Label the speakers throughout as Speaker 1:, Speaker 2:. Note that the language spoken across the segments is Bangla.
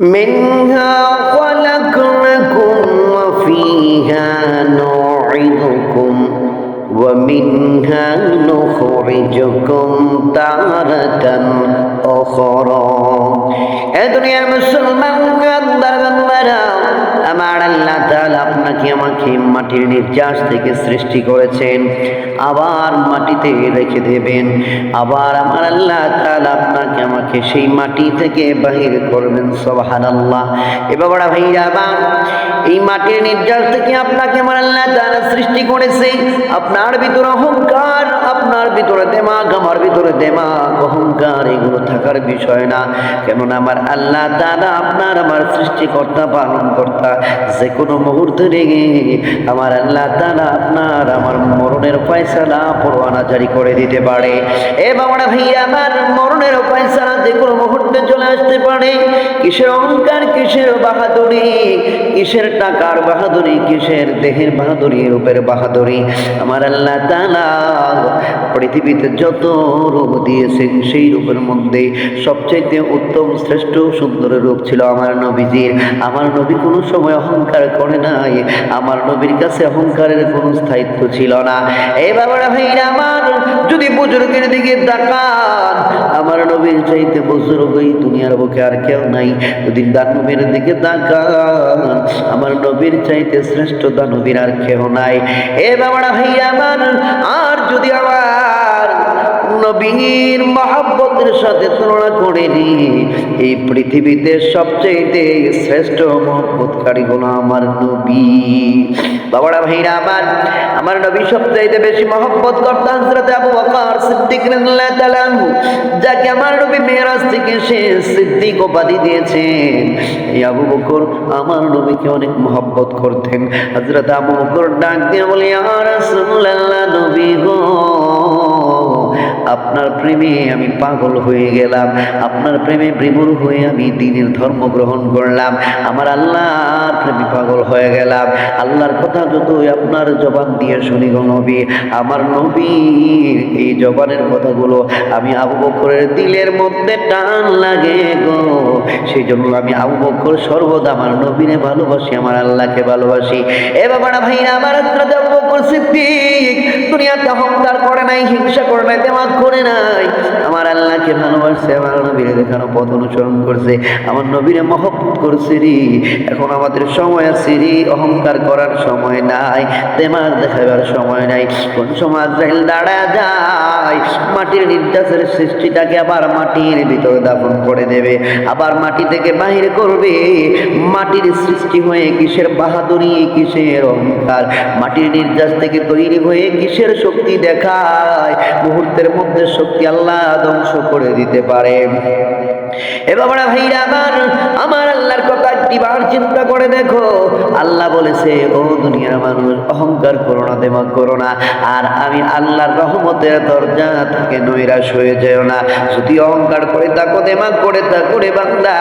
Speaker 1: منها خلقناكم وفيها نعيدكم ومنها نخرجكم تارة أخرى. أدري يا مسلمان قدر আল্লাহ তাআলা আপনাকে আমাকে মাটির নির্যাস থেকে সৃষ্টি করেছেন। আবার মাটিতে রেখে দেবেন। আবার আমার আল্লাহ তাআলা আপনাকে আমাকে সেই মাটি থেকে বাহির করবেন, সুবহানাল্লাহ। এ বাবারা ভাইরা আমার এই মাটির নির্যাস থেকে আপনাকে আমার আল্লাহ তাআলা সৃষ্টি করেছে। আপনার ভিতরে অহংকার, আপনার ভিতরে দেমাগ, আমার ভিতরে দেমাগ, অহংকার, এগুলো থাকার বিষয় না। কেননা আমার আল্লাহ তাআলা আপনার আমার সৃষ্টিকর্তা পালন কর্তা যে কোনো মুহূর্তে রেগে। আমার আল্লাহ তাআলা আপনার আমার মরণের ফয়সালা পরোয়ানা জারি করে দিতে পারে। এ বাবারা ভাইয়া, আমার মরণের ফয়সালা যে কোনো মুহূর্তে চলে আসতে পারে। কিসের অহংকার, কিসের বাহাদুরি, কিসের টাকার বাহাদুরি, কিসের দেহের বাহাদুরি, রূপের বাহাদুরি। আমার আল্লাহ তাআলা পৃথিবীতে যত রূপ দিয়েছেন, সেই রূপের মধ্যে সবচেয়ে উত্তম শ্রেষ্ঠ সুন্দর রূপ ছিল আমার নবীজির। আমার নবী কোনো সময় অহংকার করে নাই। আমার নবীর কাছে অহংকারের কোনো স্থায়িত্ব ছিল না। এই বাবারা আমার, যদি বুজুর্গের দিকে তাকান আমার নবীর চাইতে বুজুর্গ এই দুনিয়ার বুকে আর কেউ নাই। যদি দানবীর দিকে তাকান, আমার নবীর চাইতে শ্রেষ্ঠ দানবীর আর কেউ নাই। এ বাবা ভাইয়া, আমার আর যদি আমার নবীর মহাব্বতের সাথে তুলনা করে নি এই পৃথিবীতে সবচেয়ে শ্রেষ্ঠ মহব্বতকারী হলো আমার নবী। বাবারা, ভাইরা আমার আমার নবী সবচাইতে বেশি মহব্বত হযরত আবু বকর সিদ্দিক যাকে আমার নবী মেরাজ থেকে সে সিদ্দিক উপাধি দিয়েছেন। এই আবু বকর আমার নবীকে অনেক মহব্বত করতেন। আবু বকর ডাক দিয়ে বলে রাসূলুল্লাহ, নবী আপনার প্রেমে আমি পাগল হয়ে গেলাম। আপনার প্রেমে প্রেমর হয়ে আমি দিনের ধর্ম গ্রহণ করলাম। আমার আল্লাহ পাগল হয়ে গেলাম। আল্লাহর কথা যতই আপনার জবান দিয়ে শুনি গো নবী, আমার নবীর এই জবানের কথাগুলো আমি আবু বকরের দিলের মধ্যে টান লাগে গো। সেই জন্য আমি আবু বকর সর্বদা আমার নবীরে ভালোবাসি, আমার আল্লাহকে ভালোবাসি। এ বাবারা ভাই আমার হযরত আবু বকর সিদ্দিক, দুনিয়াতে অহংকার করে নাই, হিংসা করে নাই দেমাগ করে নাই। আল্লাহকে ভালোবাসছে আমার নবীরে দেখানো পথ অনুসরণ করছে। আমার নবীরে মহব্বত করছে রে। এখন আমাদের সময় আছে রে। অহংকার করার সময় নাই দেমাগ দেখাবার সময় নাই। কোন দাঁড়া যায়, মাটির সৃষ্টিটাকে আবার মাটির ভিতরে দাফন করে দেবে, আবার মাটি থেকে বাহির করবে। মাটির সৃষ্টি হয়ে কিসের বাহাদুরি, কিসের অহংকার? মাটির নির্যাস থেকে তৈরি হয়ে কিসের শক্তি দেখায়? মুহূর্তের মধ্যে শক্তি আল্লাহ ধ্বংস করে দিতে পারে। এ বাবারা ভাইরা আমার আমার আল্লাহর কথা একটিবার চিন্তা করে দেখো। আল্লাহ বলেছে, ও দুনিয়ার মানুষ, অহংকার করো না দেমাগ করো না। আর আমি আল্লাহর রহমতের দরজা থেকে নৈরাশ হয়ে যেও না। যদি অহংকার করে থাকো দেমাগ করে থাকো রে বান্দা।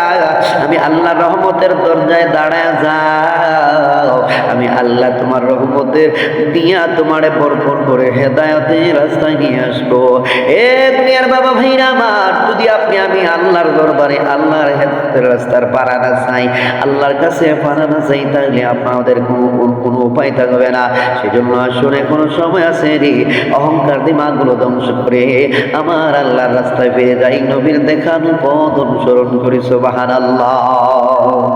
Speaker 1: আমি আল্লাহর রহমতের দরজায় দাঁড়ায় যাও। আমি আল্লাহ তোমার রহমতের দিয়া তোমারে ভরপুর করে হেদায়তের রাস্তায় নিয়ে আসব। এ দুনিয়ার বাবা ভাইরা আমার, যদি আপনি, আমি আল্লাহর দরবারে আল্লাহর হেদায়তের রাস্তার পারানা চাই, আল্লাহর কাছে পারানা চাই, তাহলে আপনাদের কোনো কোনো উপায় থাকবে না। সেজন্য আসুন, এখনও সময় আছে রে, অহংকার দিমাগুলো ধ্বংস করে আমার আল্লাহর রাস্তায় ফিরে যাই। নবীর দেখানো পথ অনুসরণ করি সোবাহান আল্লাহ